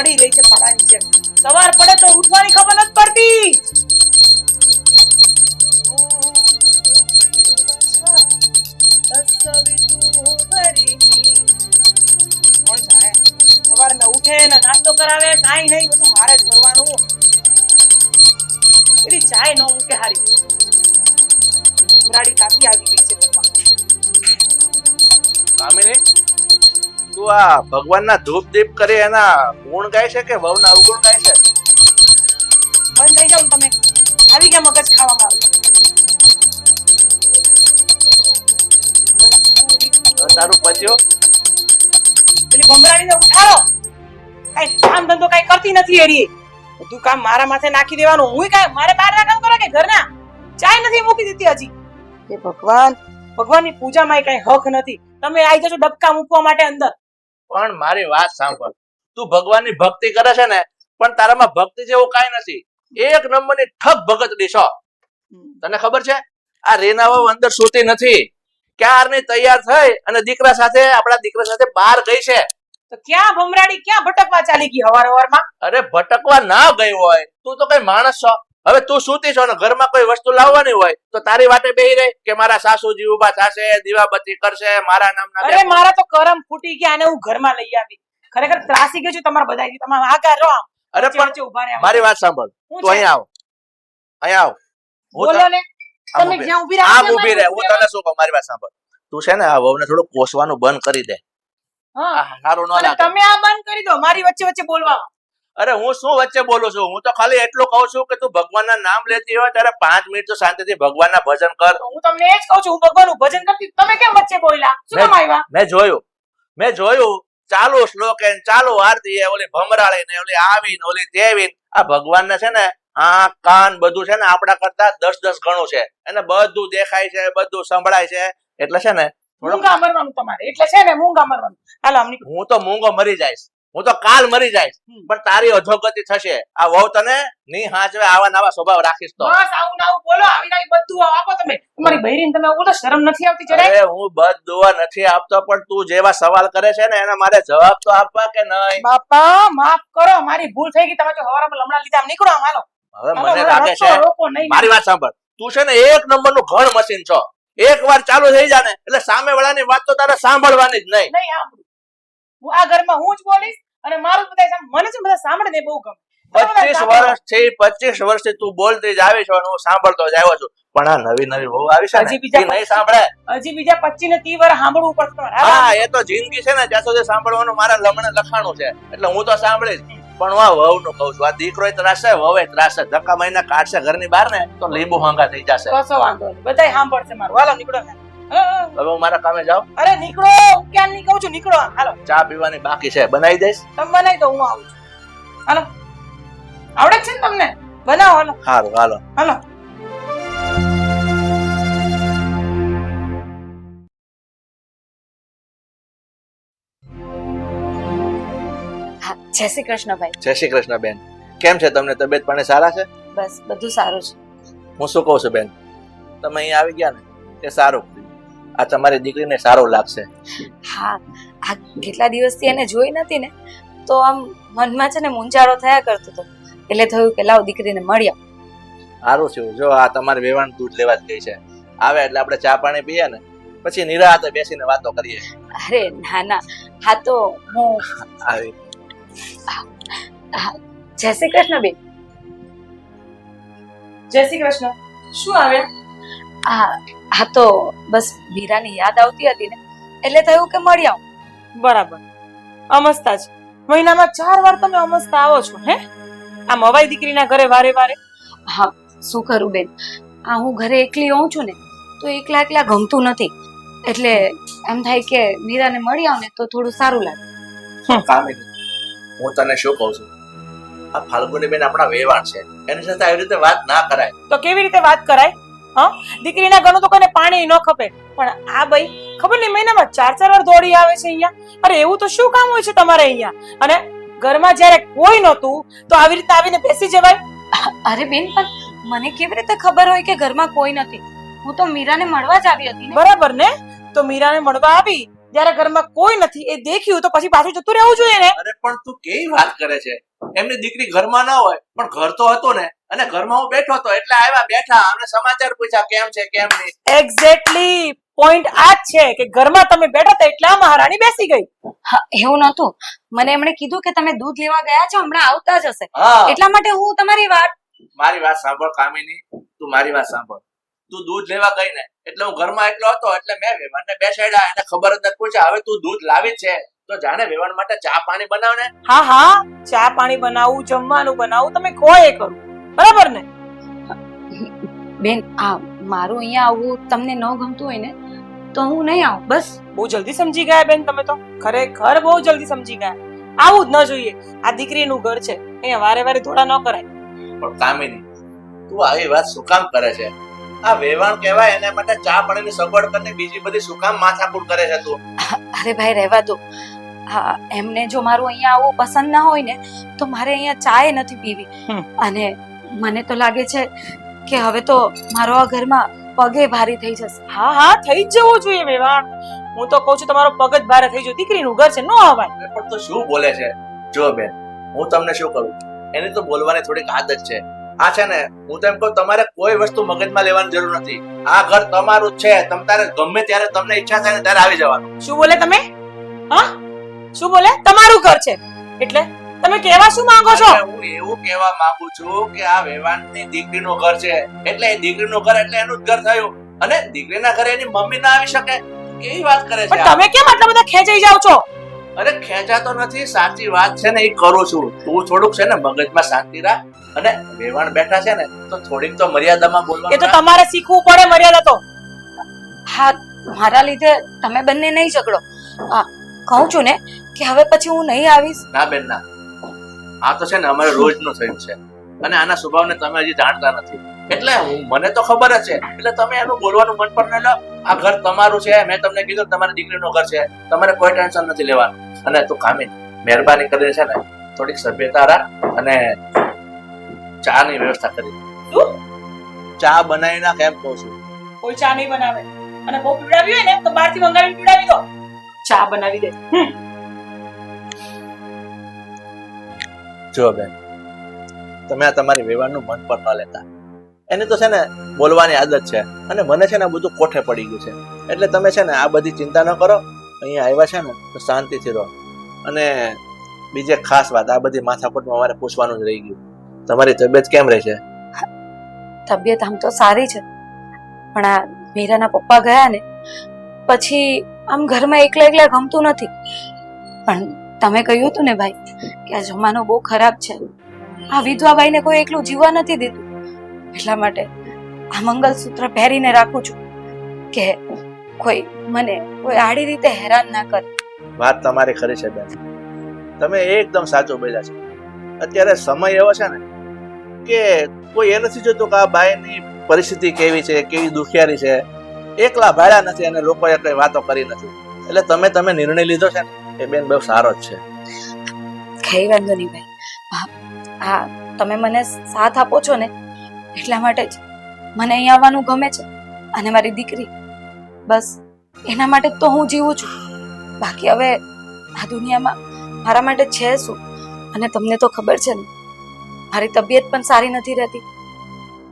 પડી રહી છે પડાની જેમ સવાર પડે તો ઉઠવાની ખબર નથી પડતી. સવાર ને ઉઠે ને નાસ્તો કરાવે, કાઈ નહીં, બધું મારે જ કરવાનું. એની ચાય ન મૂકે હારી. ઉમરાડી કાપી આવી ગઈ છે ઘરમાં. કામિની તું આ ભગવાનના ધૂપ દીપ કરી એના ગુણ ગાય છે કે વહુના અવગુણ ગાય છે? બંધ થઈ જાવ તમે. આવી ગયા મગજ ખાવામાં. તારું પત્યો પેલી ભમરાડીને ઉઠાડો કઈ કામ ધંધો કઈ કરતી નથી એરી. બધું કામ મારા માથે નાખી દેવાનું. હું કઈ મારે બહારના કામ કરો કે ઘરના? ચાય નથી મૂકી દીધી હજી. હે ભગવાન ભગવાનની પૂજામાં કઈ હક નથી. તમે આવી જશો ડબકા મૂકવા માટે અંદર. પણ મારી વાત સાંભળ. તું ભગવાનની ભક્તિ કરે છે ને પણ તારામાં ભક્તિ જેવું કઈ નથી. એક નંબરની ઠગ ભગત છો તને ખબર છે? આ રેનાઓ અંદર સુતી નથી. ક્યારની તૈયાર થઈ અને દીકરા સાથે આપણા દીકરા સાથે બહાર ગઈ છે? તો ક્યાં ભમરાડી ક્યાં ભટકવા ચાલી ગઈ હવાર હવારમાં અરે ભટકવા ના ગઈ હોય. તું તો કઈ માણસ છો. હવે તું સૂતી છો ને ઘરમાં કોઈ વસ્તુ લાવવાની હોય તો તારી વાટે બેહી રહી કે મારા સાસુજી ઊભા થશે દીવાબત્તી કરશે મારા નામના અરે મારા તો કરમ ફૂટી ગયા અને હું ઘરમાં લઈ આવી. ખરેખર ત્રાસી ગયો છું તમારા બધા તમે આગળ રહો આમ. અરે પણ ઊભા રહ્યા. મારી વાત સાંભળ. તું છે? અહીંયા આવ. અહીંયા આવ. બોલો ને. તમે જ્યાં ઊભી રહ્યા આમ ઊભી રહે. હું તને શું કહું? મારી વાત સાંભળ. તું છે ને આ વહુને થોડું કોસવાનું બંધ કરી દે. હા. સારું ન લાગે. તમે આ બંધ કરી દો. મારી વચ્ચે વચ્ચે બોલવા અરે હું શું વચ્ચે બોલું છું? હું તો ખાલી એટલું કહું છું કે તું ભગવાનના નામ લેતી હોય ત્યારે પાંચ મિનિટ તો શાંતિથી ભગવાનના ભજન કર. હું તમને એ જ કહું છું હું ભગવાનનું ભજન કરતી તમે કેમ વચ્ચે બોલ્યા? શું કામ આવ્યા? મેં જોયું મેં જોયું ચાલુ શ્લોક ચાલુ આરતી એ ઓલી ભમરાળી ને ઓલી આવી ને ઓલી તેવી ને આ ભગવાનને છે ને આ કાન બધું છે ને આપણા કરતા દસ દસ ગણું છે. એને બધું દેખાય છે બધું સંભળાય છે. એટલે છે ને મૂંગા મરવાનું તમારે એટલે છે ને મૂંગા મરવાનું. હાલો હું તો મૂંગો મરી જઈશ. હું તો કાલ મરી જઈશ. પણ તારી અધોગતિ થશે. આ વહુ તને ની હાચવે આવા નવા સ્વભાવ રાખીશ તો. બસ આવું ના આવું બોલો આવી ને બધું આપો તમે. તમારી બહેરીને તમે બોલો શરમ નથી આવતી જરાય. અરે હું બધું નથી આપતો પણ તું જેવા સવાલ કરે છે ને એના મારે જવાબ તો આપવા કે નહીં? બાપા માફ કરો મારી ભૂલ થઈ ગઈ. તમે જો હવારમાં લમણા લીધા આમ નીકળો આમ હાલો. હવે મને લાગે છે મારી વાત સાંભળ. તું છે ને એક નંબરનું ઘણ મશીન છો. એક વાર ચાલુ થઈ જાને એટલે સામે વાળાની વાત તો તારે સાંભળવાની જ નહીં. નહીં હું આ ઘરમાં હું જ બોલીશ અને મારું બધા મને છે બધા સાંભળે ને બહુ ગમે. પચીસ વર્ષથી પચીસ વર્ષથી તું બોલતી જ આવી છો હું સાંભળતો જ આવ્યો છું. પણ આ નવી નવી બહુ આવી છે હજી બીજા નહીં સાંભળે. હજી બીજા પચીસ ને ત્રી વાર સાંભળવું પડશે હા એ તો જિંદગી છે ને જ્યાં સુધી સાંભળવાનું મારા લમણે લખાણું છે. એટલે હું તો સાંભળીશ. પણ હું આ વહુ નું કઉ છું. આ દીકરો ત્રાસે વહુ ત્રાસે. ધક્કા મહિના કાઢશે ઘરની બહાર ને તો લીંબુ હાંગા થઈ જશે. કશો વાંધો નહીં. બધાય સાંભળશે મારું. હાલો નીકળો હા. હવે હું મારા કામે જાઉં. અરે નીકળો ક્યાં નહીં છું? નીકળો હાલો. ચા પીવાની બાકી છે. બનાવી દઈશ? તમે બનાવી દો હું આવું છું. હાલો. આવડે છે ને તમને? બનાવો હાલો. સારું હાલો. હાલો. જય શ્રી કૃષ્ણ ભાઈ જય શ્રી કૃષ્ણ બેન કેમ છે તમને? તબિયત પાણી સારા છે? બસ બધું સારું છે. હું શું કહું છું બેન? તમે અહીંયા આવી ગયા ને એ સારું. આ તમારી દીકરીને સારું લાગશે. હા આ કેટલા દિવસથી એને જોઈ નથી ને તો આમ મનમાં છે ને મૂંઝારો થયા કરતો હતો એટલે થયું કે લાવ દીકરીને મળ્યા સારું થયું. જો આ તમારી વેવાણ દૂધ લેવા જ ગઈ છે. આવે એટલે આપણે ચા પાણી પીએ ને પછી નિરાતે બેસીને વાતો કરીએ. અરે ના ના. હા તો હું આવી. જય શ્રી કૃષ્ણ બેન. જય શ્રી કૃષ્ણ. શું આવ્યા? હા હા તો બસ મીરાની યાદ આવતી હતી ને એટલે થયું કે મળી આવું. બરાબર. અમસ્તા જ. મહિનામાં ચાર વાર તમે અમસ્તા આવો છો હે? આ મવાઈ દીકરીના ઘરે વારે વારે? હા શું કરું બેન? આ હું ઘરે એકલી હોઉં છું ને તો એકલા એકલા ગમતું નથી. એટલે એમ થાય કે મીરાને મળી આવ ને તો થોડું સારું લાગે. કામિની હું તને શું કહું છું? આ ફાલ્ગુની બેન આપણા વેવાણ છે. એની સાથે આવી રીતે વાત ના કરાય. તો કેવી રીતે વાત કરાય? હા? દીકરીના ઘરનું તો કોઈને પાણી ન ખપે. પણ આ ભાઈ ખબર નહીં મહિનામાં ચાર ચાર વાર દોડી આવે છે અહીંયા? અરે એવું તો શું કામ હોય છે તમારે અહીંયા? અને ઘરમાં જ્યારે કોઈ નહોતું તો આવી રીતે આવીને બેસી જવાય? અરે બેન પણ મને કેવી રીતે ખબર હોય કે ઘરમાં કોઈ નથી? હું તો મીરાને મળવા જ આવી હતી બરાબર ને? તો મીરાને મળવા આવી. જ્યારે ઘરમાં કોઈ નથી એ દેખ્યું તો પછી પાછું જતું રહેવું જોઈએ ને. અરે પણ તું કેવી વાત કરે છે? એમની દીકરી ઘરમાં ના હોય પણ ઘર તો હતો ને. અને ઘરમાં હું બેઠો હતો એટલે આવ્યા બેઠા અમને સમાચાર પૂછ્યા કેમ છે કેમ નહીં? એક્ઝેક્ટલી પોઈન્ટ આ જ છે કે ઘરમાં તમે બેઠા હતા એટલે મહારાણી બેસી ગઈ. એવું નહોતું. મને એમણે કીધું કે તમે દૂધ લેવા ગયા છો હમણાં આવતા જ હશે. એટલા માટે હું તમારી વાત મારી વાત સાંભળ કામિની. તું મારી વાત સાંભળ. તું દૂધ લેવા ગઈ ને એટલે હું ઘરમાં એટલો હતો એટલે મેં વેવાણને બેસાડ્યા એને ખબર જ નથી પૂછ્યા હવે તું દૂધ લાવી જ છે તો જાણે વેવાણ માટે ચા પાણી બનાવ ને હા હા. ચા પાણી બનાવું જમવાનું બનાવું તમે કોઈ એ કરું. બરાબર ને? બેન આ મારું અહીંયા આવવું તમને ન ગમતું હોય ને તો હું નહીં આવું બસ. બહુ જલ્દી સમજી ગયા બેન તમે તો. ખરેખર બહુ જલ્દી સમજી ગયા. આવું જ ન જોઈએ. આ દીકરીનું ઘર છે. અહીંયા વારે વારે થોડા ન કરાય. પણ કામિની તું આવી વાત શું કામ કરે છે? આ વેવાણ કહેવાય એના માટે ચા પાણીની સગવડ કરીને બીજી બધી શું કામ માથાકૂટ કરે છે તું? અરે ભાઈ રહેવા દો. હા એમને જો મારું અહીંયા આવવું પસંદ ના હોય ને તો મારે અહીંયા ચાય નથી પીવી. અને મને તો લાગે છે કે હવે તો મારો આ ઘરમાં પગે ભારી થઈ જશે. હા હા થઈ જ જવું જોઈએ વેવાણ હું તો કહું છું તમારો પગ જ ભારે થઈ ગયો. દીકરીનું ઘર છે નો અવાય પણ તો શું બોલે છે? જો બેન હું તમને શું કરું? એની તો બોલવાની થોડીક આદત છે. આ છે ને હું તો એમ કહું તમારે કોઈ વસ્તુ મગજમાં લેવાની જરૂર નથી. આ ઘર તમારું છે. તમ તારે ગમે ત્યારે તમને ઈચ્છા થાય ને ત્યારે આવી જવાનું. શું બોલે તમે? હા? શું બોલે? તમારું ઘર છે. એટલે? તમે કહેવા શું માંગો છો? હું એવું કહેવા માંગુ છું કે આ વેવાણની દીકરીનો ઘર છે. એટલે એ દીકરીનો ઘર એટલે એનું જ ઘર થયું. અને દીકરીના ઘરે એની મમ્મી ના આવી શકે. કેવી વાત કરે છે પણ તમે કેમ આટલા બધા ખેંચાઈ જાઓ છો? અરે ખેંચાતો નથી સાચી વાત છે ને એ કરું છું. તું થોડુંક છે ને મગજમાં શાંતિ રાખ. અને વેવાણ બેઠા છે ને તો થોડીક તો મર્યાદામાં એ તો તમારે શીખવું પડે મર્યાદા તો. હા મારા લીધે તમે બંને નહીં ઝઘડો. હા કહું છું ને કે હવે પછી હું નહીં આવીશ. ના બેન ના. આ તો છે ને અમારે રોજનું થયું છે. અને આના સ્વભાવને તમે હજી જાણતા નથી. એટલે હું મને તો ખબર જ છે. એટલે તમે એનું બોલવાનું મન પણ ન લો. આ ઘર તમારું છે. મેં તમને કીધું તમારી દીકરીનું ઘર છે. તમારે કોઈ ટેન્શન નથી લેવાનું. અને તું કામી મહેરબાની કરીને છે ને થોડીક સભ્યતા રાખ અને ચા ની વ્યવસ્થા કરી ચા બનાવી નાખ એમ કહું છું. કોઈ ચા નહીં બનાવે. અને બહુ પીવડાવી હોય ને તો બહારથી મંગાવી પીવડાવી દો. ચા બનાવી દે. જો બેન, તમે આ તમારી વ્યવહારનું મન પર ન લેતા. એને તો છે ને બોલવાની આદત છે અને મને છે ને બધું કોઠે પડી ગયું છે. એટલે તમે છે ને આ બધી ચિંતા ન કરો, અહીંયા આવ્યા છે ને તો શાંતિથી રહો. અને બીજે ખાસ વાત, આ બધી માથાકૂટમાં અમારે પૂછવાનું જ રહી ગયું. તમારી તબિયત કેમ રહે છે તબિયત આમ તો સારી છે. પણ આ મીરાના પપ્પા ગયા ને, પછી આમ ઘરમાં એકલા એકલા ગમતું નથી. પણ તમે કહ્યું હતું ને ભાઈ કે આ જમાનો બહુ ખરાબ છે. આ વિધવા ભાઈને કોઈ એકલું જીવવા નથી દીધું એટલા માટે આ મંગલસૂત્ર પહેરીને રાખું છું કે કોઈ મને કોઈ આડી રીતે હેરાન ના કરે. વાત તમારી ખરી છે બેન. તમે એકદમ સાચું બોલ્યા છો. અત્યારે સમય એવો છે ને કે કોઈ એ નથી જોતું કે આ બાઈની પરિસ્થિતિ કેવી છે, કેવી દુખિયારી છે. એકલા ભાડ્યા નથી અને લોકોએ કઈ વાતો કરી નથી. એટલે તમે તમે નિર્ણય લીધો છે ને? એ બેન બહુ સારો જ છે. કઈ વાંધો નહીં ભાઈ. હા હા તમે મને સાથ આપો છો ને એટલા માટે જ મને અહીં આવવાનું ગમે છે અને મારી દીકરી. બસ એના માટે તો હું જીવું છું. બાકી હવે આ દુનિયામાં મારા માટે છે શું? અને તમને તો ખબર છે ને મારી તબિયત પણ સારી નથી રહેતી.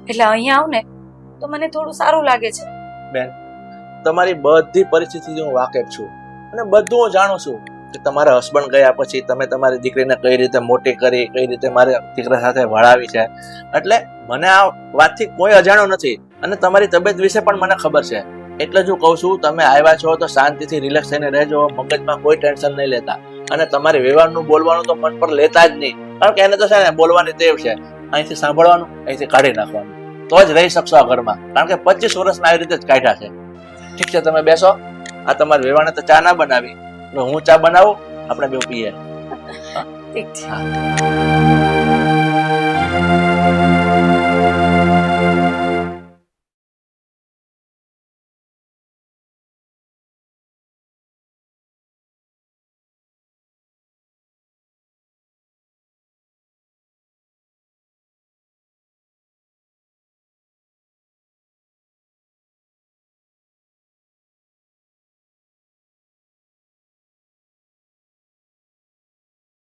એટલે અહીંયા આવું ને તો મને થોડું સારું લાગે છે. બેન તમારી બધી પરિસ્થિતિથી હું વાકેફ છું અને બધું હું જાણું છું. કે તમારા હસબન્ડ ગયા પછી તમે તમારી દીકરીને કઈ રીતે મોટી કરી, કઈ રીતે મારી દીકરા સાથે વળાવી છે? એટલે મને આ વાતથી કોઈ અજાણો નથી અને તમારી તબિયત વિશે પણ મને ખબર છે. એટલે જ હું કહું છું, તમે આવ્યા છો તો શાંતિથી રિલેક્સ થઈને રહેજો, મગજમાં કોઈ ટેન્શન નહીં લેતા. અને તમારી વ્યવહારનું બોલવાનું તો મન પર લેતા જ નહીં. કારણ કે એને તો છે ને બોલવાની ટેવ છે. અહીંથી સાંભળવાનું, અહીંથી કાઢી નાખવાનું. તો જ રહી શકશો આ ઘરમાં. કારણ કે પચીસ વર્ષના આવી રીતે જ કાઢ્યા છે. ઠીક છે, તમે બેસો. આ તમારી વ્યવહારને તો ચા ના બનાવી. હું ચા બનાવું? આપણે બે પીએ. ઠીક છે.